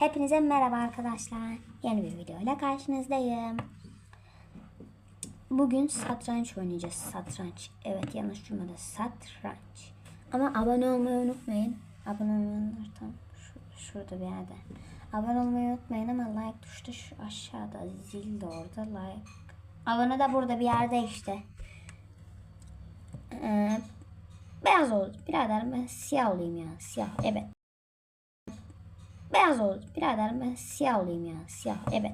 Hepinize merhaba arkadaşlar. Yeni bir video ile karşınızdayım. Bugün satranç oynayacağız. Satranç. Evet yanlış duymadı. Satranç. Ama abone olmayı unutmayın. Abone olmayanlar tam şu- şurada bir yerde. Abone olmayı unutmayın ama like tuşu şu aşağıda. Zil de orada. Like. Abone de burada bir yerde işte. Ee, beyaz oldu. Birader ben siyah olayım ya. Siyah. Evet. Beyaz oldu. Birader ben siyah olayım ya. Siyah. Evet.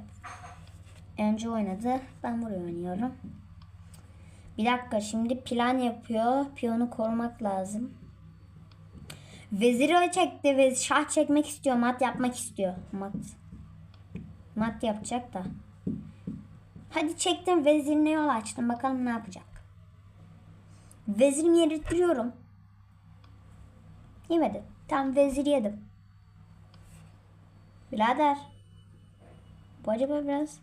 Önce oynadı. Ben buraya oynuyorum. Bir dakika şimdi plan yapıyor. Piyonu korumak lazım. Veziri çekti ve şah çekmek istiyor. Mat yapmak istiyor. Mat. Mat yapacak da. Hadi çektim vezirine yol açtım. Bakalım ne yapacak. Vezirimi yedirtiyorum. Yemedi. Tam vezir yedim. Birader. Bu acaba biraz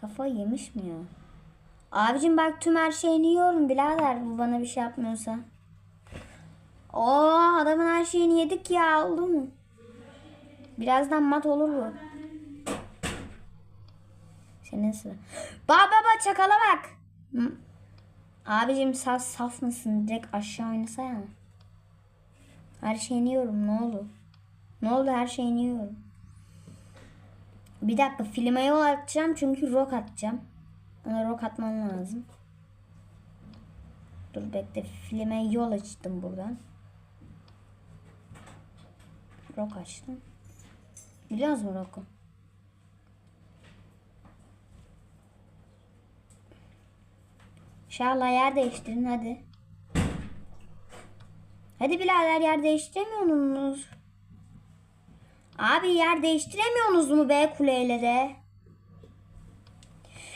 kafa yemiş mi ya? Abicim bak tüm her şeyini yiyorum birader bu bana bir şey yapmıyorsa. Oo adamın her şeyini yedik ya oldu mu? Birazdan mat olur bu. Senin sıra. Baba baba çakala bak. Abicim saf, saf mısın? Direkt aşağı oynasana. Her şeyini yiyorum ne oldu? Ne oldu her şeyini yiyorum. Bir dakika filme yol atacağım çünkü rock atacağım. Ona rock atmam lazım. Dur bekle filme yol açtım buradan. Rock açtım. Biliyoruz mu rock'u? İnşallah yer değiştirin hadi. Hadi birader yer değiştiremiyorsunuz. Abi yer değiştiremiyorsunuz mu be kuleyle de?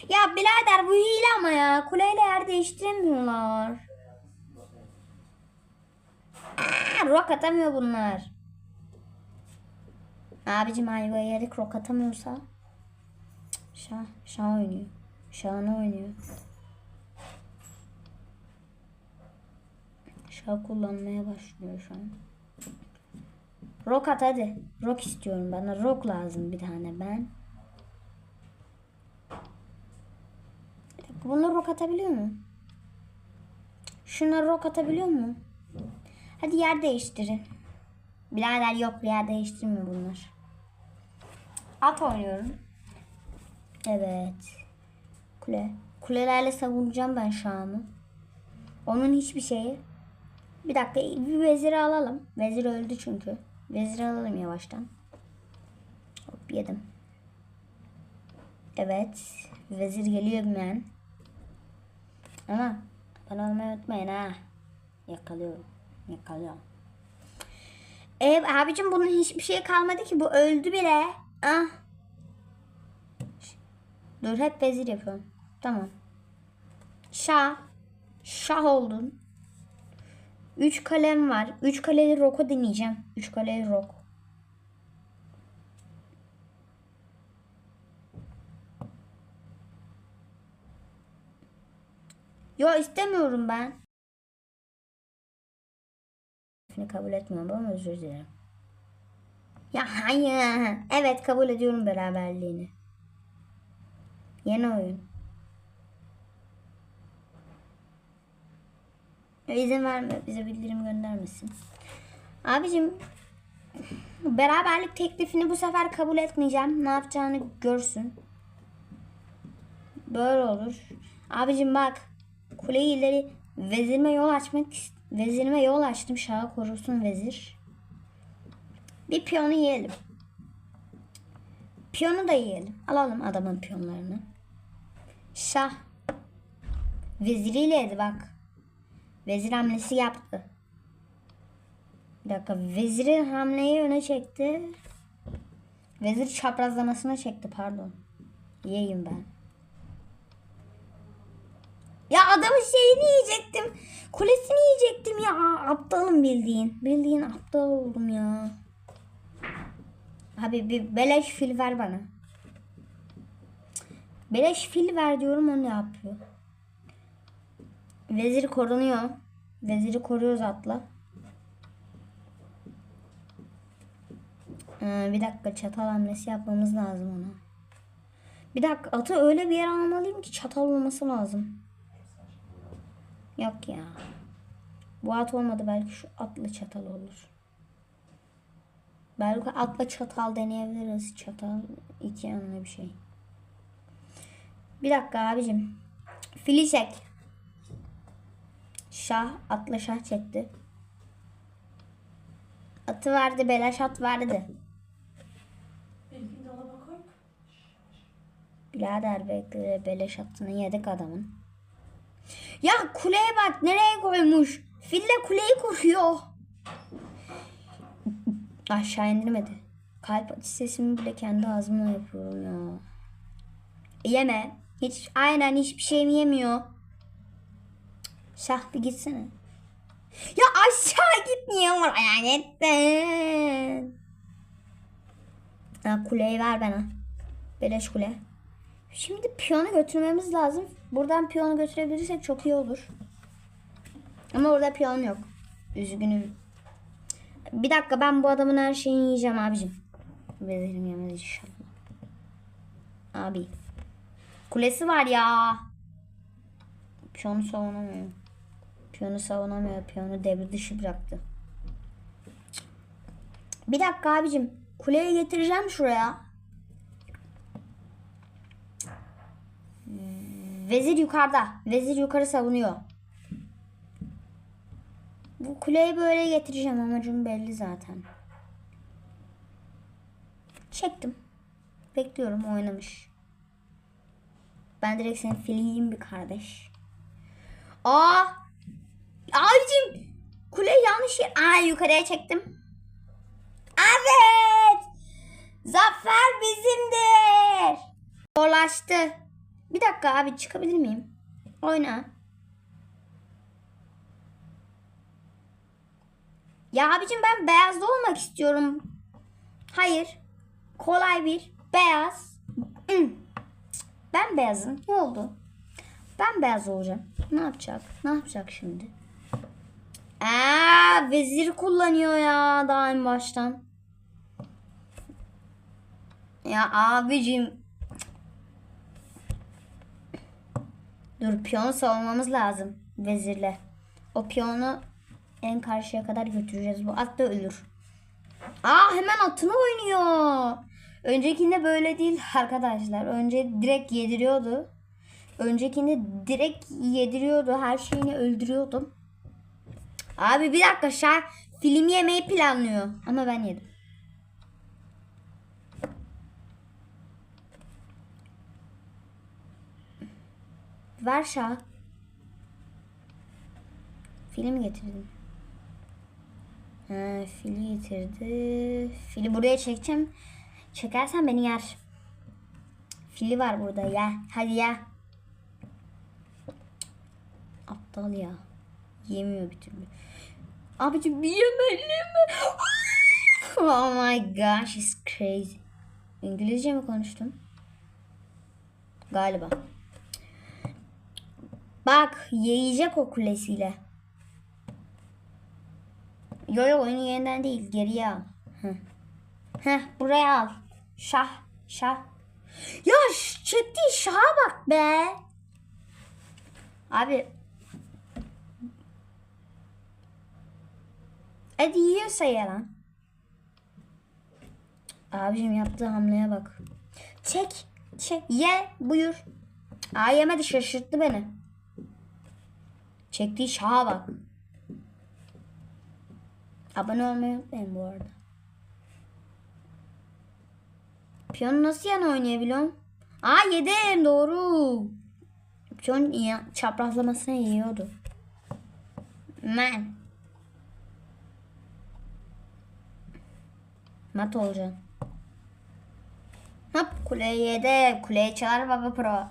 Ya birader bu hile ama ya. Kuleyle yer değiştiremiyorlar. Aa, rock atamıyor bunlar. Abicim ayva yedik rock atamıyorsa. Şah, şah oynuyor. Şahane oynuyor. Şah kullanmaya başlıyor şu an. Rock at hadi. Rock istiyorum bana. Rock lazım bir tane ben. Bunu rock atabiliyor mu? Şuna rock atabiliyor mu? Hadi yer değiştirin. Birader yok yer değiştirmiyor bunlar. At oynuyorum. Evet. Kule. Kulelerle savunacağım ben şahımı. Onun hiçbir şeyi. Bir dakika bir veziri alalım. Vezir öldü çünkü. Vezir alalım yavaştan. Hop yedim. Evet. Vezir geliyor ben. Ama bana olmayı unutmayın ha. Yakalıyorum. Yakalıyorum. E abicim bunun hiçbir şey kalmadı ki. Bu öldü bile. Ah. Dur hep vezir yapıyorum. Tamam. Şah. Şah oldun. 3 kalem var. 3 kaleli roko deneyeceğim. 3 kaleli rok. Yo istemiyorum ben. Kabul etmiyorum ama özür dilerim. Ya hayır. Evet kabul ediyorum beraberliğini. Yeni oyun. İzin verme. Bize bildirim göndermesin. Abicim beraberlik teklifini bu sefer kabul etmeyeceğim. Ne yapacağını görsün. Böyle olur. Abicim bak. Kuleyi ileri vezirime yol açmak vezirime yol açtım. Şahı korusun vezir. Bir piyonu yiyelim. Piyonu da yiyelim. Alalım adamın piyonlarını. Şah. Veziriyle yedi bak. Vezir hamlesi yaptı. Bir dakika. Veziri hamleyi öne çekti. Vezir çaprazlamasına çekti pardon. Yiyeyim ben. Ya adamın şeyini yiyecektim. Kulesini yiyecektim ya. Aptalım bildiğin. Bildiğin aptal oldum ya. Abi bir beleş fil ver bana. Beleş fil ver diyorum onu yapıyor. Vezir korunuyor. Veziri koruyoruz atla. Ee, bir dakika çatal hamlesi yapmamız lazım ona. Bir dakika atı öyle bir yere almalıyım ki çatal olması lazım. Yok ya. Bu at olmadı belki şu atlı çatal olur. Belki atla çatal deneyebiliriz. Çatal iki yanlı bir şey. Bir dakika abicim. Fili çek. Şah atla şah çekti. Atı verdi beleş at verdi. Birader bekle beleş atını yedik adamın. Ya kuleye bak nereye koymuş. Fille kuleyi koruyor. Aşağı indirmedi. Kalp atış sesimi bile kendi ağzımla yapıyorum ya. Yeme. Hiç aynen hiçbir şeyimi yemiyor. Şah bir gitsene. Ya aşağı gitmiyor lanetten. Ha, kuleyi ver bana. Beleş kule. Şimdi piyonu götürmemiz lazım. Buradan piyonu götürebilirsek çok iyi olur. Ama orada piyon yok. Üzgünüm. Bir dakika ben bu adamın her şeyini yiyeceğim abicim. Vezirim yemez inşallah. Abi. Kulesi var ya. Piyonu savunamıyor. Piyonu savunamıyor. Piyonu devre dışı bıraktı. Bir dakika abicim. Kuleye getireceğim şuraya. Vezir yukarıda. Vezir yukarı savunuyor. Bu kuleyi böyle getireceğim amacım belli zaten. Çektim. Bekliyorum oynamış. Ben direkt senin filiyim bir kardeş. Aa! Abicim! Kuleyi yanlış yer... Aa yukarıya çektim. Evet! Zafer bizimdir. Dolaştı. Bir dakika abi çıkabilir miyim? Oyna. Ya abicim ben beyazda olmak istiyorum. Hayır. Kolay bir beyaz. Hmm. Ben beyazım. Ne oldu? Ben beyaz olacağım. Ne yapacak? Ne yapacak şimdi? Aa, vezir kullanıyor ya daha en baştan. Ya abicim Dur piyonu savunmamız lazım vezirle. O piyonu en karşıya kadar götüreceğiz. Bu at da ölür. Aa hemen atını oynuyor. Öncekinde böyle değil arkadaşlar. Önce direkt yediriyordu. Öncekinde direkt yediriyordu. Her şeyini öldürüyordum. Abi bir dakika şah film yemeyi planlıyor. Ama ben yedim. Ver şah. Film getirdim. Ha, fili getirdi. Fili buraya çekeceğim. Çekersen beni yer. Fili var burada ya. Hadi ya. Aptal ya. Yemiyor bir türlü. Abicim bir yemeli mi? Oh my gosh, it's crazy. İngilizce mi konuştun? Galiba. Bak yiyecek o kulesiyle. Yo yo oyunu yeniden değil geriye al. Heh. Heh buraya al. Şah şah. Ya çektiği şaha bak be. Abi. Hadi yiyorsa ye lan. Abicim yaptığı hamleye bak. Çek. Çek. Ye. Buyur. Aa yemedi şaşırttı beni. Çektiği şaha bak. Abone olmayı unutmayın bu arada. Piyano nasıl yan oynayabiliyorum? Aa yedim doğru. Piyon çaprazlamasına yiyordu. Man. Mat olacaksın. Hop kuleyi yedi. Kuleyi çalar baba pro.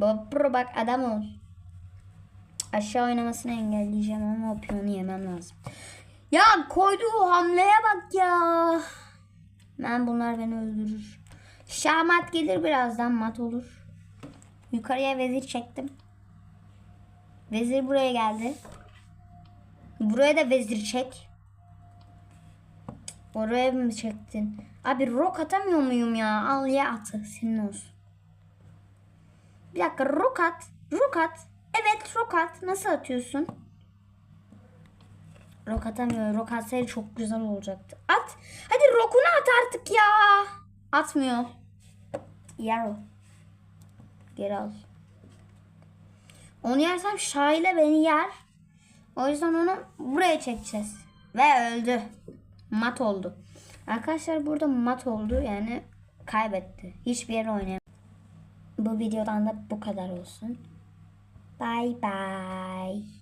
Baba pro bak adam ol. Aşağı oynamasını engelleyeceğim ama o piyonu yemem lazım. Ya koyduğu hamleye bak ya. Ben bunlar beni öldürür. Şahmat gelir birazdan mat olur. Yukarıya vezir çektim. Vezir buraya geldi. Buraya da vezir çek. Oraya mı çektin? Abi rok atamıyor muyum ya? Al ye atı. Senin olsun. Bir dakika rok at. Rok at. Evet rok at. Nasıl atıyorsun? Rok atamıyor. Rok atsaydı çok güzel olacaktı. At. Hadi rokunu at artık ya. Atmıyor. Yer o. Geri al. Onu yersem Şaile beni yer. O yüzden onu buraya çekeceğiz. Ve öldü. Mat oldu. Arkadaşlar burada mat oldu. Yani kaybetti. Hiçbir yere oynayamadı. Bu videodan da bu kadar olsun. Bye bye.